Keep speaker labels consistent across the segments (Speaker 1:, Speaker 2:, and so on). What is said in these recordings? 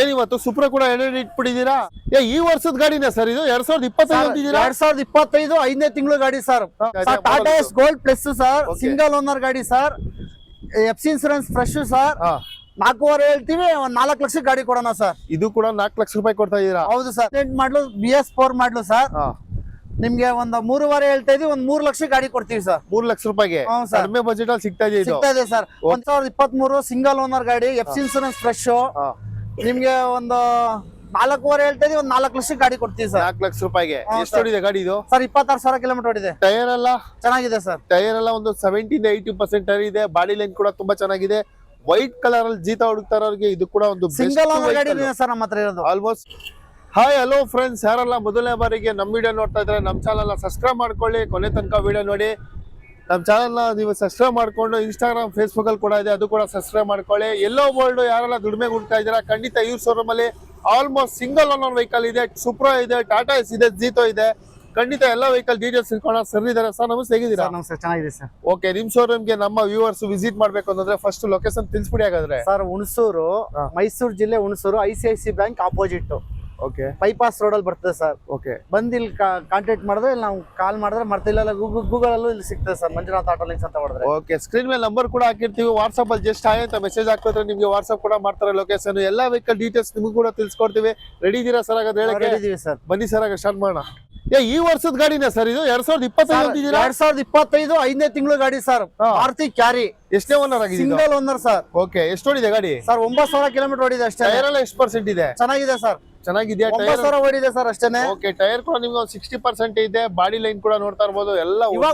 Speaker 1: ಏನಿವತ್ತು? ಸುಪ್ರ ಕೂಡ ಎರಡೆರಡು ಇಟ್ಬಿಟ್ಟಿದ್ದೀರಾ? ಏ ಈ ವರ್ಷದ ಗಾಡಿನ ಸರ್ ಇದು? ಎರಡ್ ಸಾವಿರದ ಇಪ್ಪತ್ತೈದು ಅಂತಿದ್ದೀರಾ?
Speaker 2: ಎರಡ್ ಸಾವಿರದ ಇಪ್ಪತ್ತೈದು ಐದನೇ ತಿಂಗಳು ಗಾಡಿ sir. Tata ace gold plus sir single owner ಗಾಡಿ sir. FC insurance fresh sir. ನಾಲ್ಕೂವರೆ ಹೇಳ್ತೀವಿ ಒಂದ್ ನಾಲ್ಕು ಲಕ್ಷ ಗಾಡಿ ಕೊಡೋಣ ಸರ್.
Speaker 1: ಇದು ಕೂಡ ನಾಲ್ಕು ಲಕ್ಷ ರೂಪಾಯಿ ಕೊಡ್ತಾ ಇದೀರಾ
Speaker 2: ಹೌದು sir. ಮಾಡ್ಲು B S four ಮಾಡ್ಲು sir. ನಿಮ್ಗೆ ಒಂದ್ ಮೂರುವರೆ ಹೇಳ್ತಾ ಇದೀವಿ ಒಂದ್ ಮೂರ್ ಲಕ್ಷ ಗಾಡಿ ಕೊಡ್ತೀವಿ ಸರ್.
Speaker 1: ಮೂರ್ ಲಕ್ಷ ರೂಪಾಯಿಗೆ. ಕಡಿಮೆ ಬಜೆಟ್ ಅಲ್ಲಿ ಸಿಗ್ತಾ ಇದೆ ಇದು?
Speaker 2: ಸಿಗ್ತಾ ಇದೆ ಸರ್. ಒಂದ್ ಸಾವಿರದ ಇಪ್ಪತ್ತ್ ಮೂರು ಸಿಂಗಲ್ ಓನರ್ ಗಾಡಿ ಎಫ್ ಸಿ ಇನ್ಸೂರೆನ್ಸ್ ಫ್ರೆಶ್ ನಿಮ್ಗೆ ಒಂದು ನಾಲ್ಕೂವರೆ ಹೇಳ್ತಾ ಇದೀವಿ ಒಂದು ನಾಲ್ಕು ಲಕ್ಷ ಗಾಡಿ ಕೊಡ್ತೀವಿ ಸರ್.
Speaker 1: ನಾಲ್ಕು ಲಕ್ಷ ರೂಪಾಯಿಗೆ. ಎಷ್ಟು. ಹೊಡಿದೆ ಗಾಡಿ ಇದು?
Speaker 2: ಸರ್ ಇಪ್ಪತ್ತಾರು ಸಾವಿರ ಕಿಲೋಮೀಟರ್ ಹೊಡಿದೆ
Speaker 1: ಟೈರ್ ಎಲ್ಲ?
Speaker 2: ಚೆನ್ನಾಗಿದೆ ಸರ್.
Speaker 1: ಟೈರ್ ಎಲ್ಲ ಒಂದು ಸೆವೆಂಟಿಂದ ಏಯ್ಟಿ ಪರ್ಸೆಂಟ್ ಟೈರ್ ಇದೆ. ಬಾಡಿ ಲೈನ್ ಕೂಡ ತುಂಬಾ ಚೆನ್ನಾಗಿದೆ. ವೈಟ್ ಕಲರ್ ಅಲ್ಲಿ ಜೀತ ಹುಡುಕ್ತಾರೆ ಇರೋರಿಗೆ ಇದು ಕೂಡ ಒಂದು
Speaker 2: ಸಿಂಗಲ್ ಗಾಡಿ ಸರ್ ನಮ್ಮ ಹತ್ರ ಇರೋದು.
Speaker 1: ಆಲ್ಮೋಸ್ಟ್ ಹಾಯ್ ಹಲೋ ಫ್ರೆಂಡ್ಸ್ ಯಾರೆಲ್ಲ ಮೊದಲನೇ ಬಾರಿಗೆ ನಮ್ಮ ವಿಡಿಯೋ ನೋಡ್ತಾ ಇದ್ರೆ ನಮ್ಮ ಚಾನಲ್ನ ಸಬ್ಸ್ಕ್ರೈಬ್ ಮಾಡ್ಕೊಳ್ಳಿ. ಕೊನೆ ತನಕ ವಿಡಿಯೋ ನೋಡಿ. ನಮ್ಮ ಚಾನಲ್ನ ನೀವು ಸಬ್ಸ್ಕ್ರೈಬ್ ಮಾಡಿಕೊಂಡು ಇನ್ಸ್ಟಾಗ್ರಾಮ್ ಫೇಸ್ಬುಕ್ಕಲ್ಲಿ ಕೂಡ ಇದೆ. ಅದು ಕೂಡ ಸಬ್ಸ್ಕ್ರೈಬ್ ಮಾಡ್ಕೊಳ್ಳಿ. ಎಲ್ಲೋ ಬೋಲ್ಡ್ ಯಾರೆಲ್ಲ ದುಡಿಮೆ ಹುಡ್ತಾ ಇದ್ದೀರಾ ಖಂಡಿತ ಈ ಶೋರೂಮಲ್ಲಿ ಆಲ್ಮೋಸ್ಟ್ ಸಿಂಗಲ್ ಓನರ್ ವೆಹಿಕಲ್ ಇದೆ. ಸುಪ್ರೋ ಇದೆ ಟಾಟಾ ಎಸ್ ಇದೆ ಜೀತೋ ಇದೆ. ಖಂಡಿತ ಎಲ್ಲ ವೆಹಿಕಲ್ ಡೀಟೇಲ್ಸ್ ತಿಳ್ಕೊಳ್ಳೋ ಸರ್ ಇದ್ದಾರೆ ಸರ್ ನಮಸ್ತೆ. ಹೇಗಿದ್ದೀರಾ?
Speaker 2: ಸರ್ ನಮಸ್ತೆ. ಚೆನ್ನಾಗಿದೆ ಸರ್
Speaker 1: ಓಕೆ ನಿಮ್ ಶೋರೂಮ್ಗೆ ನಮ್ಮ ವ್ಯೂವರ್ಸ್ ವಿಸಿಟ್ ಮಾಡಬೇಕು ಅಂತಂದ್ರೆ ಫಸ್ಟ್ ಲೊಕೇಶನ್ ತಿಳಿಸ್ಬಿಡಿ ಹಾಗಾದ್ರೆ.
Speaker 2: ಸರ್ ಹುಣಸೂರು ಮೈಸೂರು ಜಿಲ್ಲೆ Hunsur I C I C bank opposite
Speaker 1: okay
Speaker 2: bypass road ಅಲ್ಲಿ ಬರ್ತದೆ ಸರ್
Speaker 1: ಓಕೆ
Speaker 2: ಬಂದು ಇಲ್ಲಿ ಕಾಂಟ್ಯಾಕ್ಟ್ ಮಾಡಿದ್ರೆ ಇಲ್ಲಿ ನಾವು ಕಾಲ್ ಮಾಡಿದ್ರೆ ಮರ್ತಿಲ್ಲ ಇಲ್ಲ ಗೂಗಲ್ ಅಲ್ಲೂ ಇಲ್ಲಿ ಸಿಗ್ತದೆ ಸರ್ ಮಂಜುನಾಥ್ ಆಟೋ ಲಿಂಕ್ಸ್ ಅಂತ ಮಾಡಿದ್ರೆ
Speaker 1: ಓಕೆ ಸ್ಕ್ರೀನ್ ಮೇಲೆ ನಂಬರ್ ಕೂಡ ಹಾಕಿರ್ತೀವಿ ವಾಟ್ಸ್ಆಪ್ ಅಲ್ಲಿ ಜಸ್ಟ್ ಆಯ್ತು ಅಂತ ಮೆಸೇಜ್ ಹಾಕಿದ್ರೆ ನಿಮಗೆ ವಾಟ್ಸಪ್ ಕೂಡ ಮಾಡ್ತಾರೆ ಲೊಕೇಶನ್ ಎಲ್ಲ ವೆಹಿಕಲ್ ಡೀಟೇಲ್ಸ್ ನಿಮಗೂ ಕೂಡ ತಿಳ್ಸ್ಕೊಡ್ತೀವಿ. ರೆಡಿ ಇದೀರಾ ಸರ್ ಹಾಗಾದ್ರೆ
Speaker 2: ಇದೀವಿ ಸರ್
Speaker 1: ಬನ್ನಿ ಸರ್ ಹಾಗೆ ಸ್ಟಾರ್ಟ್ ಮಾಡೋಣ. ಏ ಈ ವರ್ಷದ ಗಾಡಿನ ಸರ್ ಇದು? ಎರಡ್ ಸಾವಿರದ ಇಪ್ಪತ್ತೈದು
Speaker 2: ಎರಡ್ ಸಾವಿರದ ಇಪ್ಪತ್ತೈದು ಐದನೇ ತಿಂಗಳು ಗಾಡಿ ಸರ್
Speaker 1: ಆರ್ತಿ
Speaker 2: ಮಾರುತಿ ಕ್ಯಾರಿ.
Speaker 1: ಎಷ್ಟೇ ಓನರ್ ಆಗಿದೆ
Speaker 2: ಸಿಂಗಲ್ ಓನರ್ ಸರ್
Speaker 1: ಓಕೆ ಎಷ್ಟು ಓಡಿದೆ ಗಾಡಿ?
Speaker 2: ಸರ್ ಒಂಬತ್ತು ಸಾವಿರ ಕಿಲೋಮೀಟರ್ ಓಡಿದೆ ಅಷ್ಟೇ.
Speaker 1: ಎಷ್ಟು ಪರ್ಸೆಂಟ್ ಇದೆ?
Speaker 2: ಚೆನ್ನಾಗಿದೆ ಸರ್
Speaker 1: ಟೈರ್?
Speaker 2: ಸಾವಿರ ಓಡಿದೆ ಸರ್ ಅಷ್ಟೇನೆ.
Speaker 1: ಓಕೆ ಟೈರ್ ಕೂಡ ನಿಮ್ಗೆ ಒಂದು ಸಿಕ್ಸ್ಟಿ ಪರ್ಸೆಂಟ್ ಇದೆ. ಬಾಡಿ ಲೈನ್ ಕೂಡ ನೋಡ್ತಾ ಇರ್ಬೋದು. ಎಲ್ಲ
Speaker 2: ಇವಾಗ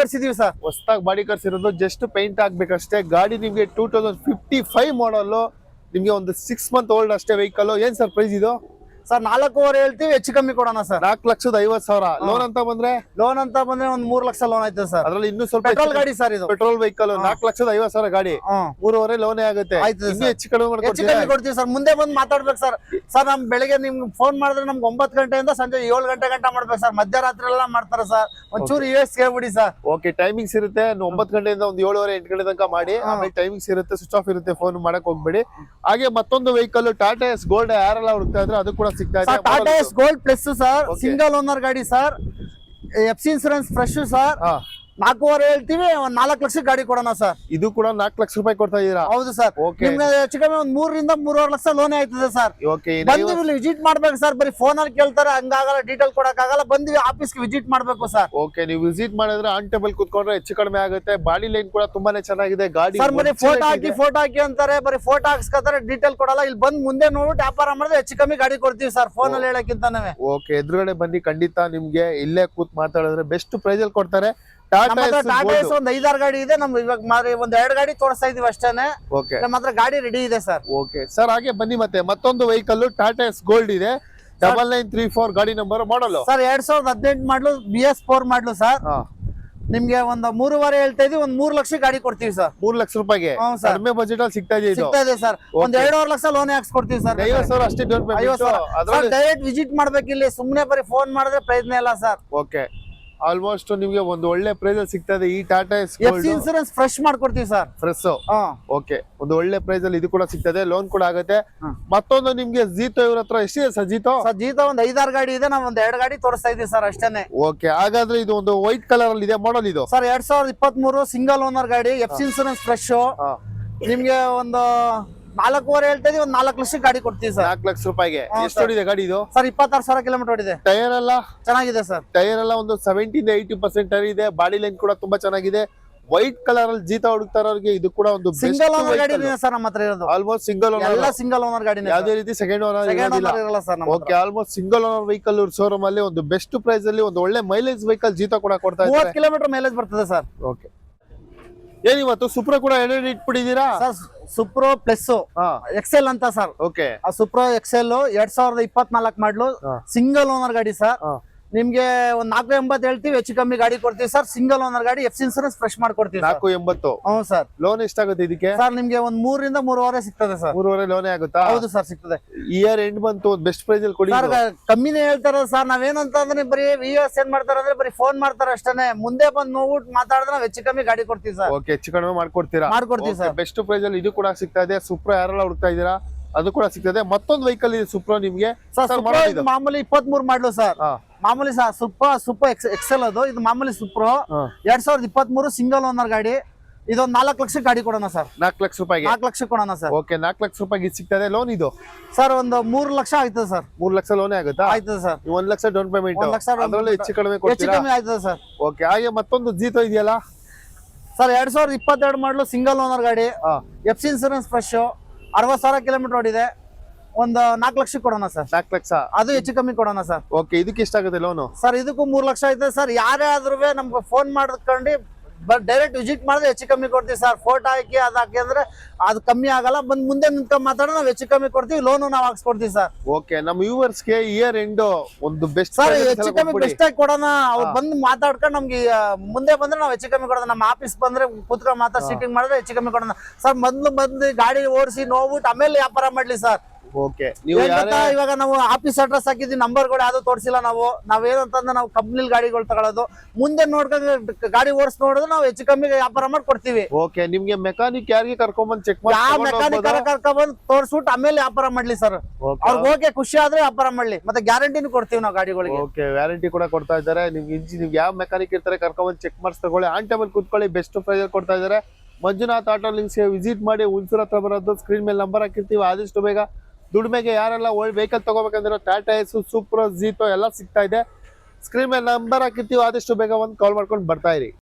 Speaker 2: ಕರ್ಸಿದೀವಿ ಸರ್.
Speaker 1: ಹೊಸದಾಗಿ ಬಾಡಿ ಕರ್ಸಿರೋದು ಜಸ್ಟ್ ಪೇಂಟ್ ಆಗ್ಬೇಕಷ್ಟೇ. ಗಾಡಿ ನಿಮ್ಗೆ two thousand fifty five model ನಿಮ್ಗೆ ಒಂದು ಸಿಕ್ಸ್ ಮಂತ್ ಓಲ್ಡ್ ಅಷ್ಟೇ ವೆಹಿಕಲ್ ಏನ್ ಸರ್ ಪ್ರೈಸ್ ಇದು?
Speaker 2: ಸರ್ ನಾಲ್ಕೂವರೆ ಹೇಳ್ತೀವಿ ಹೆಚ್ಚು ಕಮ್ಮಿ ಕೊಡೋಣ ಸರ್.
Speaker 1: ನಾಲ್ಕು ಲಕ್ಷದ ಐವತ್ ಸಾವಿರ. ಲೋನ್ ಅಂತ ಬಂದ್ರೆ?
Speaker 2: ಲೋನ್ ಅಂತ ಬಂದ್ರೆ ಒಂದ್ ಮೂರ್ ಲಕ್ಷ ಲೋನ್ ಆಯ್ತದೆ ಸರ್.
Speaker 1: ಅದ್ರಲ್ಲಿ ಇನ್ನೂ ಸ್ವಲ್ಪ
Speaker 2: ಪೆಟ್ರೋಲ್ ಗಾಡಿ ಸರ್ ಇದು.
Speaker 1: ಪೆಟ್ರೋಲ್ ವೆಹಿಕಲ್ ನಾಲ್ಕು ಲಕ್ಷದ ಐವತ್ ಸಾವಿರ ಗಾಡಿ. ಮೂರುವರೆ ಲೋನೇ ಆಗುತ್ತೆ.
Speaker 2: ಆಯ್ತು
Speaker 1: ಹೆಚ್ಚು ಕಡಿಮೆ
Speaker 2: ಹೆಚ್ಚು ಕಮ್ಮಿ ಕೊಡ್ತೀವಿ ಸರ್. ಮುಂದೆ ಬಂದು ಮಾತಾಡ್ಬೇಕು ಸರ್. ಸರ್ ನಮ್ ಬೆಳಿಗ್ಗೆ ನಿಮ್ಗೆ ಫೋನ್ ಮಾಡಿದ್ರೆ ನಮ್ಗೆ ಒಂಬತ್ತು ಗಂಟೆಯಿಂದ ಸಂಜೆ ಏಳು ಗಂಟೆ ಗಂಟೆ ಮಾಡ್ಬೇಕು ಸರ್. ಮಧ್ಯರಾತ್ರಿ ಎಲ್ಲ ಮಾಡ್ತಾರೆ ಸರ್. ಒಂಚೂರು ಯು ಎಸ್ ಕೇಳ್ಬಿಡಿ ಸರ್.
Speaker 1: ಓಕೆ ಟೈಮಿಂಗ್ಸ್ ಇರುತ್ತೆ ಒಂಬತ್ತು ಗಂಟೆಯಿಂದ ಒಂದು ಏಳುವರೆ ಎಂಟು ಗಂಟೆ ತನಕ ಮಾಡಿ. ಆಮೇಲೆ ಟೈಮಿಂಗ್ಸ್ ಇರುತ್ತೆ ಸ್ವಿಚ್ ಆಫ್ ಇರುತ್ತೆ. ಫೋನ್ ಮಾಡಕ್ ಹೋಗ್ಬೇಡಿ. ಹಾಗೆ ಮತ್ತೊಂದು ವೆಹಿಕಲ್ ಟಾಟಾ ಎಸ್ ಗೋಲ್ಡ್ ಯಾರೆಲ್ಲ ಹುಡುಕ್ತಾ ಇದ್ರೆ ಅದು ಕೂಡ ಸಿಗ್ತಾ ಇದೆ
Speaker 2: sir Tata ace gold plus sir
Speaker 1: Okay.
Speaker 2: Single owner ಗಾಡಿ ಸರ್ ಎಫ್ ನಾಲ್ಕೂವರೆ ಹೇಳ್ತೀವಿ ಒಂದ್ ನಾಲ್ಕು ಲಕ್ಷ ಗಾಡಿ ಕೊಡೋಣ ಸರ್.
Speaker 1: ಇದು ಕೂಡ ನಾಲ್ಕು ಲಕ್ಷ ರೂಪಾಯಿ ಕೊಡ್ತಾ ಇದೀರಾ
Speaker 2: ಹೌದು ಸರ್.
Speaker 1: ಓಕೆ
Speaker 2: ನಿಮ್ಗೆ ಹೆಚ್ಚು ಕಮ್ಮಿ ಒಂದ್ ಮೂರರಿಂದ ಮೂರುವರೆ ಲಕ್ಷ ಲೋನ್ ಆಯ್ತದೆ ಸರ್.
Speaker 1: ಓಕೆ
Speaker 2: ಬಂದು ಇಲ್ಲಿ ವಿಸಿಟ್ ಮಾಡ್ಬೇಕು ಸರ್. ಬರೀ ಫೋನ್ ಅಲ್ಲಿ ಕೇಳ್ತಾರೆ ಹಂಗಾಗಲ್ಲ ಡೀಟೇಲ್ ಕೊಡಕ್ ಆಗಲ್ಲ ಆಫೀಸ್ಗೆ ವಿಸಿಟ್ ಮಾಡ್ಬೇಕು ಸರ್.
Speaker 1: ಓಕೆ ನೀವು ವಿಸಿಟ್ ಮಾಡಿದ್ರೆ ಆನ್ ಟೇಬಲ್ ಕುತ್ಕೊಂಡ್ರೆ ಹೆಚ್ಚು ಕಡಿಮೆ ಆಗುತ್ತೆ. ಬಾಡಿ ಲೈನ್ ಕೂಡ ತುಂಬಾನೇ ಚೆನ್ನಾಗಿದೆ. ಗಾಡಿ
Speaker 2: ಸರ್ ಬರೀ ಫೋಟೋ ಹಾಕಿ ಫೋಟೋ ಹಾಕಿ ಅಂತಾರೆ. ಬರೀ ಫೋಟೋ ಹಾಕ್ಸ್ಕೊತಾರೆ ಡೀಟೇಲ್ ಕೊಡಲ್ಲ. ಇಲ್ಲಿ ಬಂದ್ ಮುಂದೆ ನೋಡ್ಬಿಟ್ಟು ವ್ಯಾಪಾರ ಮಾಡಿದ್ರೆ ಹೆಚ್ಚು ಕಮ್ಮಿ ಗಾಡಿ ಕೊಡ್ತೀವಿ ಸರ್ ಫೋನ್ ಅಲ್ಲಿ ಹೇಳಕ್ಕಿಂತ
Speaker 1: ಓಕೆ ಎದುರುಗಡೆ ಬನ್ನಿ. ಖಂಡಿತ ನಿಮ್ಗೆ ಇಲ್ಲೇ ಕೂತ್ ಮಾತಾಡಿದ್ರೆ ಬೆಸ್ಟ್ ಪ್ರೈಸ್ ಅಲ್ಲಿ ಕೊಡ್ತಾರೆ.
Speaker 2: ನಮ್ಮ ಹತ್ರ ಟಾಟಾ ಎಸ್ ಒಂದ್ ಐದಾರು ಗಾಡಿ ಇದೆ. ನಮ್ ಇವಾಗ ಮಾರಿ ಒಂದ್ ಎರಡು ಗಾಡಿ ತೋರಿಸ್ತಾ ಇದೀವಿ ಅಷ್ಟೇನೆ.
Speaker 1: ಓಕೆ
Speaker 2: ನಮ್ಮ ಹತ್ರ ಗಾಡಿ ರೆಡಿ ಇದೆ ಸರ್
Speaker 1: ಓಕೆ ಸರ್ ಹಾಗೆ ಬನ್ನಿ ಮತ್ತೆ. ಮತ್ತೊಂದು ವೆಹಿಕಲ್ ಟಾಟಾ ಎಸ್ ಗೋಲ್ಡ್ ಇದೆ. ಡಬಲ್ ನೈನ್ ತ್ರೀ ಫೋರ್ ಗಾಡಿ ನಂಬರ್ ಮಾಡಲ್
Speaker 2: ಸರ್ ಎರಡ್ ಸಾವಿರದ ಹದಿನೆಂಟು ಮಾಡ್ಲು ಬಿ ಎಸ್ ಫೋರ್ ಮಾಡ್ಲು ಸರ್ ನಿಮ್ಗೆ ಒಂದ್ ಮೂರುವರೆ ಹೇಳ್ತಾ ಇದೀವಿ. ಒಂದ್ ಮೂರ್ ಲಕ್ಷ ಗಾಡಿ ಕೊಡ್ತೀವಿ ಸರ್
Speaker 1: ಮೂರ್ ಲಕ್ಷ ರೂಪಾಯಿಗೆ. ಕಡಿಮೆ ಬಜೆಟ್ ಅಲ್ಲಿ ಸಿಗ್ತಾ ಇದೆ
Speaker 2: ಸಿಗ್ತಾ ಇದೆ ಸರ್ ಒಂದ್ ಎರಡೂವರೆ ಲಕ್ಷ ಲೋನ್ ಹಾಕ್ಸ್ಕೊಡ್ತೀವಿ ಸರ್
Speaker 1: ಐವತ್ ಸಾವಿರ ಅಷ್ಟೇ ಡೌನ್
Speaker 2: ಐವತ್ತು
Speaker 1: ಪೇಮೆಂಟ್
Speaker 2: ಡೈರೆಕ್ಟ್ ವಿಸಿಟ್ ಮಾಡ್ಬೇಕಿಲ್ಲಿ. ಸುಮ್ನೆ ಬರೀ ಫೋನ್ ಮಾಡಿದ್ರೆ ಪ್ರಯತ್ನ ಇಲ್ಲ ಸರ್
Speaker 1: ಓಕೆ ಆಲ್ಮೋಸ್ಟ್ ನಿಮ್ಗೆ ಒಂದು ಒಳ್ಳೆ ಪ್ರೈಸ್ ಅಲ್ಲಿ ಸಿಗ್ತಾ ಇದೆ ಈ ಟಾಟಾ ಎಸ್
Speaker 2: ಇನ್ಸೂರೆನ್ಸ್ ಫ್ರೆಶ್ ಮಾಡ್ಕೊಡ್ತೀವಿ ಸರ್ ಫ್ರೆಶ್
Speaker 1: ಓಕೆ ಒಂದು ಒಳ್ಳೆ ಪ್ರೈಸ್ ಅಲ್ಲಿ ಇದು ಕೂಡ ಸಿಗ್ತದೆ ಲೋನ್ ಕೂಡ ಆಗುತ್ತೆ. ಮತ್ತೊಂದು ನಿಮ್ಗೆ ಜೀತೋ ಇವ್ರ ಹತ್ರ ಎಷ್ಟಿದೆ ಸರ್ ಜೀತೋ
Speaker 2: ಸರ್ ಜೀತೋ ಒಂದ್ ಐದಾರು ಗಾಡಿ ಇದೆ ನಾವ್ ಒಂದ್ ಎರಡು ಗಾಡಿ ತೋರಿಸ್ತಾ ಇದೀವಿ ಸರ್ ಅಷ್ಟೇನೆ.
Speaker 1: ಓಕೆ ಹಾಗಾದ್ರೆ ಇದು ಒಂದು ವೈಟ್ ಕಲರ್ ಅಲ್ಲಿ ಇದೆ ಮಾಡಲ್ ಇದು?
Speaker 2: ಸರ್ ಎರಡ್ ಸಾವಿರದ ಇಪ್ಪತ್ತ್ ಮೂರು ಸಿಂಗಲ್ ಓನರ್ ಗಾಡಿ ಎಫ್ ಸಿ ಇನ್ಸೂರೆನ್ಸ್ ಫ್ರೆಶ್. ನಿಮ್ಗೆ ಒಂದು ನಾಲ್ಕೂವರೆ ಹೇಳ್ತಾ ಇದೀವಿ ಒಂದ್ ನಾಲ್ಕು ಲಕ್ಷ ಗಾಡಿ ಕೊಡ್ತೀವಿ ಸರ್.
Speaker 1: ನಾಲ್ಕು ಲಕ್ಷ ರೂಪಾಯಿಗೆ. ಎಷ್ಟು ಓಡಿದೆ ಗಾಡಿ ಇದು
Speaker 2: ಸರ್ ಇಪ್ಪತ್ತಾರು ಸಾವಿರ ಕಿಲೋಮೀಟರ್ ಓಡಿದೆ.
Speaker 1: ಟೈರ್ ಎಲ್ಲ?
Speaker 2: ಚೆನ್ನಾಗಿದೆ ಸರ್.
Speaker 1: ಟೈರ್ ಎಲ್ಲ ಒಂದು ಸೆವೆಂಟಿಂದ ಏಯ್ಟಿ ಪರ್ಸೆಂಟ್ ಟೈರ್ ಇದೆ. ಬಾಡಿ ಲೈನ್ ಕೂಡ ತುಂಬಾ ಚೆನ್ನಾಗಿದೆ. ವೈಟ್ ಕಲರ್ ಅಲ್ಲಿ ಜೀತ ಹುಡುಕ್ತಾರವ್ರಿಗೆ ಇದು ಕೂಡ ಒಂದು
Speaker 2: ಸಿಂಗಲ್ ಓನರ್ ಗಾಡಿ ಸರ್ ನಮ್ಮ ಹತ್ರ ಇರೋದು.
Speaker 1: ಆಲ್ಮೋಸ್ಟ್ ಸಿಂಗಲ್
Speaker 2: ಎಲ್ಲ
Speaker 1: ಓನರ್
Speaker 2: ಸಿಂಗಲ್ ಓನರ್ ಗಾಡಿ
Speaker 1: ಯಾವುದೇ ರೀತಿ ಸೆಕೆಂಡ್ ಓನರ್ ಇರೋದಿಲ್ಲ.
Speaker 2: ಇರಲ್ಲ sir
Speaker 1: okay almost single owner vehicle showroom ಅಲ್ಲಿ ಒಂದು ಬೆಸ್ಟ್ ಪ್ರೈಸ್ ಅಲ್ಲಿ ಒಂದು ಒಳ್ಳೆ ಮೈಲೇಜ್ ವೆಹಿಕಲ್ ಜೀತ ಕೂಡ ಕೊಡ್ತಾ
Speaker 2: ಇದೆ ಕಿಲೋಮೀಟರ್ ಮೈಲೇಜ್ ಬರ್ತದೆ ಸರ್.
Speaker 1: ಓಕೆ ಏನಿವತ್ತು ಸುಪ್ರೋ ಕೂಡ ಎರಡು ಇಟ್ಬಿಟ್ಟಿದ್ದೀರಾ?
Speaker 2: ಸರ್ ಸುಪ್ರೋ ಪ್ಲಸ್ ಎಕ್ಸೆಲ್ ಅಂತ ಸರ್.
Speaker 1: ಓಕೆ
Speaker 2: ಆ ಸುಪ್ರೋ ಎಕ್ಸೆಲ್ ಎರಡ್ ಸಾವಿರದ ಇಪ್ಪತ್ನಾಲ್ಕು ಮಾಡ್ಲು ಸಿಂಗಲ್ ಓನರ್ ಗಾಡಿ ಸರ್. ನಿಮ್ಗೆ ಒಂದ್ ನಾಲ್ಕು ಎಂಬತ್ತು ಹೇಳ್ತೀವಿ ಹೆಚ್ಚು ಕಮ್ಮಿ ಗಾಡಿ ಕೊಡ್ತೀವಿ ಸರ್. ಸಿಂಗಲ್ ಓನರ್ ಗಾಡಿ ಎಫ್ ಇನ್ಸೂರೆನ್ಸ್ ಫ್ರೆಶ್ ಮಾಡ್ಕೊಡ್ತೀವಿ
Speaker 1: ನಾಲ್ಕು ಎಂಬತ್ತು.
Speaker 2: ಹ್ಞೂ ಸರ್.
Speaker 1: ಲೋನ್ ಎಷ್ಟಾಗುತ್ತೆ ಇದಕ್ಕೆ?
Speaker 2: ಸರ್ ನಿಮ್ಗೆ ಒಂದ್ ಮೂರರಿಂದ ಮೂರುವರೆ ಸಿಗ್ತದೆ ಸರ್.
Speaker 1: ಮೂರುವರೆ ಲೋನೇ ಆಗುತ್ತಾ?
Speaker 2: ಹೌದು ಸರ್ ಸಿಗ್ತದೆ.
Speaker 1: ಇಯರ್ ಎಂಡ್ ಬಂತು ಬೆಸ್ಟ್ ಪ್ರೈಸ್ ಅಲ್ಲಿ ಕೊಡಿ
Speaker 2: ಸರ್ ಕಮ್ಮಿನೇ ಹೇಳ್ತಾರ ಸರ್. ನಾವೇನಂತ ಅಂದ್ರೆ ಬರೀ ವಿ ಎಸ್ ಏನ್ ಮಾಡ್ತಾರ ಅಂದ್ರೆ ಬರೀ ಫೋನ್ ಮಾಡ್ತಾರ ಅಷ್ಟೇ ಮುಂದೆ ಬಂದ್ ನೋಡ್ಬಿಟ್ಟು ಮಾತಾಡಿದ್ರೆ ನಾವು ಹೆಚ್ಚು ಕಮ್ಮಿ ಗಾಡಿ ಕೊಡ್ತೀವಿ ಸರ್.
Speaker 1: ಓಕೆ ಹೆಚ್ಚು ಕಡಿಮೆ ಮಾಡ್ಕೊಡ್ತೀರಾ?
Speaker 2: ಮಾಡ್ಕೊಡ್ತೀವಿ ಸರ್.
Speaker 1: ಬೆಸ್ಟ್ ಪ್ರೈಸ್ ಅಲ್ಲಿ ಇದು ಕೂಡ ಸಿಗ್ತಾ ಇದೆ. ಸುಪ್ರ ಯಾರೆಲ್ಲ ಹುಡುಕ್ತಾ ಇದ್ದೀರಾ? ಅದು ಕೂಡ ಸಿಗ್ತದೆ. ಮತ್ತೊಂದು ವೆಹಿಕಲ್ ಇದೆ ಸುಪ್ರೋ ನಿಮ್ಗೆ.
Speaker 2: ಸರ್. ಮಾಮೂಲಿ ಇಪ್ಪತ್ತ್ ಮೂರು ಮಾಡ್ಲು ಸರ್ ಮಾಮೂಲಿ sir super super X excel ಅದು. ಇದು ಮಾಮೂಲಿ ಸುಪ್ರೋ ಎರಡ್ ಸಾವಿರದ ಇಪ್ಪತ್ತ್ ಮೂರು ಸಿಂಗಲ್ ಓನರ್ ಗಾಡಿ. ಇದೊಂದು ನಾಲ್ಕು ಲಕ್ಷ ಗಾಡಿ ಕೊಡೋಣ ಸರ್.
Speaker 1: ನಾಲ್ಕು ಲಕ್ಷ ರೂಪಾಯಿ
Speaker 2: ನಾಲ್ಕು ಲಕ್ಷ ಕೊಡೋಣ ಸರ್.
Speaker 1: ಓಕೆ ನಾಲ್ಕು ಲಕ್ಷ ರೂಪಾಯಿಗೆ ಇದು ಸಿಗ್ತದೆ. ಲೋನ್ ಇದು?
Speaker 2: ಸರ್ ಒಂದು ಮೂರು ಲಕ್ಷ ಆಯ್ತದೆ ಸರ್.
Speaker 1: ಮೂರ್ ಲಕ್ಷ ಲೋನೇ ಆಗುತ್ತಾ?
Speaker 2: ಆಯ್ತದೆ ಸರ್.
Speaker 1: ಒಂದ್ ಲಕ್ಷ ಡೌನ್ ಪೇಮೆಂಟ್
Speaker 2: ಲಕ್ಷ
Speaker 1: ಅದರಲ್ಲೂ ಹೆಚ್ಚು ಕಡಿಮೆ
Speaker 2: ಹೆಚ್ಚು ಕಮ್ಮಿ ಆಯ್ತದೆ ಸರ್.
Speaker 1: ಓಕೆ ಹಾಗೆ ಮತ್ತೊಂದು ಜೀತೋ ಇದೆಯಲ್ಲ?
Speaker 2: ಸರ್ ಎರಡ್ ಸಾವಿರದ ಇಪ್ಪತ್ತೆರಡು ಮಾಡಲು ಸಿಂಗಲ್ ಓನರ್ ಗಾಡಿ.
Speaker 1: FC
Speaker 2: F C insurance fresh ಅರವತ್ ಸಾವಿರ ಕಿಲೋಮೀಟರ್ ಓಡಿದೆ. ಒಂದು ನಾಲ್ಕು ಲಕ್ಷ ಕೊಡೋಣ ಸರ್.
Speaker 1: ನಾಲ್ಕು ಲಕ್ಷ.
Speaker 2: ಅದು ಹೆಚ್ಚು ಕಮ್ಮಿ ಕೊಡೋಣ ಸರ್.
Speaker 1: ಓಕೆ ಇದಕ್ಕೆ ಎಷ್ಟಾಗುತ್ತೆ ಲೋನು
Speaker 2: ಸರ್ ಇದಕ್ಕೂ ಮೂರ್ ಲಕ್ಷ ಐತೆ ಸರ್. ಯಾರೇ ಆದ್ರೂ ನಮ್ಗೆ ಫೋನ್ ಮಾಡ್ಕೊಂಡು ಡೈರೆಕ್ಟ್ ವಿಸಿಟ್ ಮಾಡಿದ್ರೆ ಹೆಚ್ಚು ಕಮ್ಮಿ ಕೊಡ್ತೀವಿ ಸರ್. ಫೋಟೋ ಹಾಕಿ ಅದು ಹಾಕಿ ಅಂದ್ರೆ ಅದು ಕಮ್ಮಿ ಆಗಲ್ಲ. ಬಂದು ಮುಂದೆ ನಿಂತ್ಕೊಂಡು ಮಾತಾಡೋ ನಾವು ಹೆಚ್ಚು ಕಮ್ಮಿ ಕೊಡ್ತೀವಿ. ಲೋನು ನಾವು ಹಾಕ್ಸ್ಕೊಡ್ತೀವಿ ಸರ್.
Speaker 1: ಓಕೆ ನಮ್ಮ ಗೆ ಇಯರ್ ಎಂಡ್ ಒಂದು ಬೆಸ್ಟ್
Speaker 2: ಸರ್ ಹೆಚ್ಚು ಕಮ್ಮಿ ಬೆಸ್ಟ್ ಆಗಿ ಕೊಡೋಣ. ಅವ್ರು ಬಂದು ಮಾತಾಡ್ಕೊಂಡು ನಮ್ಗೆ ಮುಂದೆ ಬಂದ್ರೆ ನಾವು ಹೆಚ್ಚು ಕಮ್ಮಿ ಕೊಡೋಣ. ನಮ್ಮ ಆಫೀಸ್ ಬಂದ್ರೆ ಕುತ್ಕೊಂಡು ಮಾತಾಡಿ ಸೀಟಿಂಗ್ ಮಾಡಿದ್ರೆ ಹೆಚ್ಚು ಕಮ್ಮಿ ಕೊಡೋಣ. ಸರ್ ಮೊದ್ಲು ಬಂದು ಗಾಡಿ ಓಡಿಸಿ ನೋಡ್ಬಿಟ್ಟು ಆಮೇಲೆ ವ್ಯಾಪಾರ ಮಾಡ್ಲಿ ಸರ್.
Speaker 1: ಓಕೆ. ನೀವು
Speaker 2: ಇವಾಗ ನಾವು ಆಫೀಸ್ ಅಡ್ರೆಸ್ ಹಾಕಿದ್ವಿ ನಂಬರ್ಗಳು ಯಾವ್ದು ತೋರಿಸಿಲ್ಲ ನಾವು. ನಾವೇನಂತಂದ್ರೆ ನಾವು ಕಂಪ್ನಿಲಿ ಗಾಡಿಗಳು ತಗೊಳ್ಳೋದು ಮುಂದೆ ನೋಡ್ಕೊಂಡು ಗಾಡಿ ಓಡಿಸ್ ನೋಡೋದು ನಾವು ಹೆಚ್ಚು ಕಮ್ಮಿ ವ್ಯಾಪಾರ ಮಾಡಿ ಕೊಡ್ತೀವಿ.
Speaker 1: ಓಕೆ ನಿಮ್ಗೆ ಮೆಕ್ಯಾನಿಕ್ ಯಾರಿಗೆ ಕರ್ಕೊಂಬಂದ್ ಚೆಕ್
Speaker 2: ಯಾವ
Speaker 1: ಆ
Speaker 2: ಮೆಕ್ಯಾನಿಕ್ ಕರ್ಕೊಂಡ್ಬಂದು ತೋರಿಸ್ಬಿಟ್ಟು ಆಮೇಲೆ ವ್ಯಾಪಾರ ಮಾಡ್ಲಿ ಸರ್ ಅವ್ರಿಗೆ ಓಕೆ ಖುಷಿ ಆದ್ರೆ ವ್ಯಾಪಾರ ಮಾಡ್ಲಿ. ಮತ್ತೆ ಗ್ಯಾರಂಟಿನೂ ಕೊಡ್ತೀವಿ ನಾವು ಗಾಡಿಗಳಿಗೆ.
Speaker 1: ಓಕೆ ವ್ಯಾರಂಟಿ ಕೂಡ ಕೊಡ್ತಾ ಇದ್ದಾರೆ. ನಿಮ್ಗೆ ಇಂಜಿ ನಿಮ್ಗೆ ಯಾವ ಮೆಕ್ಯಾನಿಕ್ ಇರ್ತಾರೆ ಕರ್ಕೊಂಬಂದ್ ಚೆಕ್ ಮಾಡಿಸ್ ತಗೊಳ್ಳಿ. ಆನ್ ಟೈಮಲ್ಲಿ ಕೂತ್ಕೊಳ್ಳಿ ಬೆಸ್ಟ್ ಪ್ರೈಸ್ ಕೊಡ್ತಾ ಇದ್ದಾರೆ. ಮಂಜುನಾಥ್ ಆಟೋ ಲಿಂಕ್ಸ್ಗೆ ವಿಸಿಟ್ ಮಾಡಿ ಹುಣಸೂರ್ ಹತ್ರ ಬರೋದು ಸ್ಕ್ರೀನ್ ಮೇಲೆ ನಂಬರ್ ಹಾಕಿರ್ತೀವಿ. ಆದಷ್ಟು ಬೇಗ ದುಡಿಮೆಗೆ ಯಾರೆಲ್ಲ ಒಳ್ಳೆ ವೆಹಿಕಲ್ ತಗೋಬೇಕಂದ್ರೆ ಟಾಟಾ ಎಸ್ ಸೂಪ್ರೋ ಜೀತೋ ಎಲ್ಲ ಸಿಗ್ತಾ ಇದೆ. ಸ್ಕ್ರೀನ್ ಮೇಲೆ ನಂಬರ್ ಹಾಕಿರ್ತೀವಿ, ಆದಷ್ಟು ಬೇಗ ಒಂದು ಕಾಲ್ ಮಾಡ್ಕೊಂಡು ಬರ್ತಾ ಇರಿ.